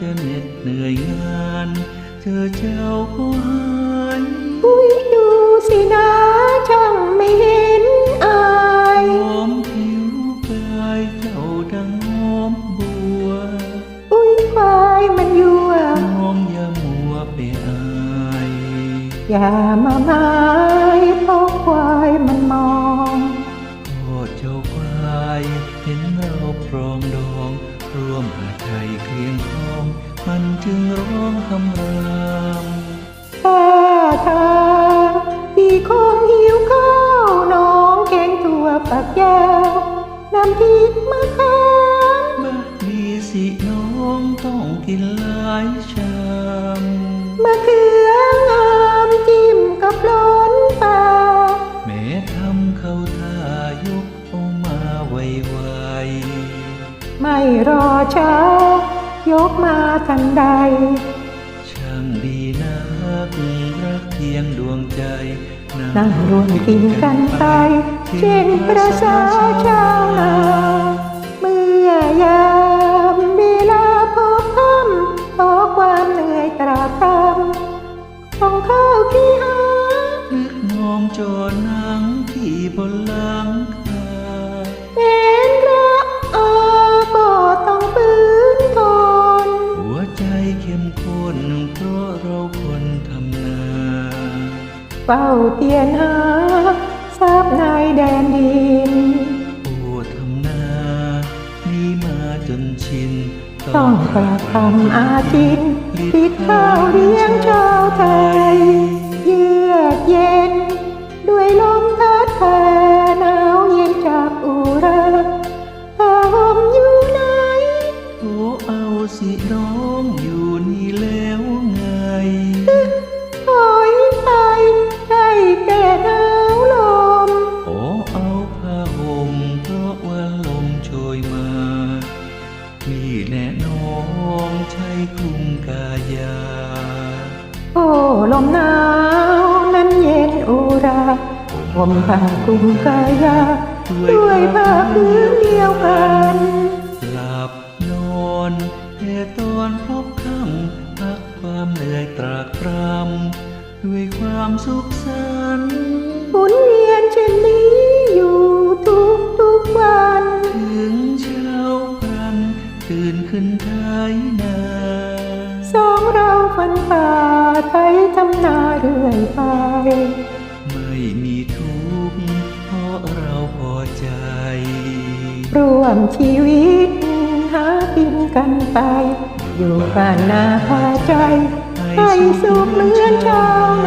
จะเหน็ดเหนื่อยงาน เจอเจ้าก็หายอุ้ยดูสินะช่างไม่เห็นอายหอมผิวกายเจ้าดังหอมบัว อุ้ยควายมันยั่วน้องอย่ามัวไปอาย อย่ามาหมา เคียงคอง มันจึงร้องคำรามถ้าทางพี่คงหิวข้าวน้องแกงตัวฝักยาวน้ำพริกมะขามบัดดีสิน้องต้องกินหลายชามมะเขืองามจิ้มกับล้นปลาแม่ทำเข้าท่ายกเอามาไวไวไม่รอช้า ยกมาทันใดๆช่างดีนักรักเพียงดวงใจนั่งรวมกินกันไปเช่นประสาชาวนาเมื่อยามเวลาพบค่ำเพราะความเหนื่อยตรากตรำของข้าวขี้หานึกมองจอหนังที่บนหลัง ข้มข้นเพราะเราคนทำนาเฝ้าเตียนหาทรัพย์ในแดนดินโอ้ทำนานี่มาจนชิน ต้องกระทำอาจินปิดข้าว ถอยไปใช่แก่หนาวลมโอ้เอาผ้าห่มเพราะว่าลมโชยมามีแน่น้องใช้คลุมกายา โอ้ลมหนาวนั้นเย็นอุรา ผมผ้าคลุมกายา ด้วยผ้าพื้นากตรำด้วยความสุขสันต์หมุนเวียนเช่นนี้อยู่ทุกทุกๆวัน ถึงเช้าพรันตื่นขึ้นท้ายนาสองเราฟันฝ่าไทยทำนาเรื่อยไป ไม่มีทุกข์เพราะเราพอใจ ร่วมชีวิตหากินกันไป อยู่บ้านนาพาใจ ให้สุขเหมือนชาว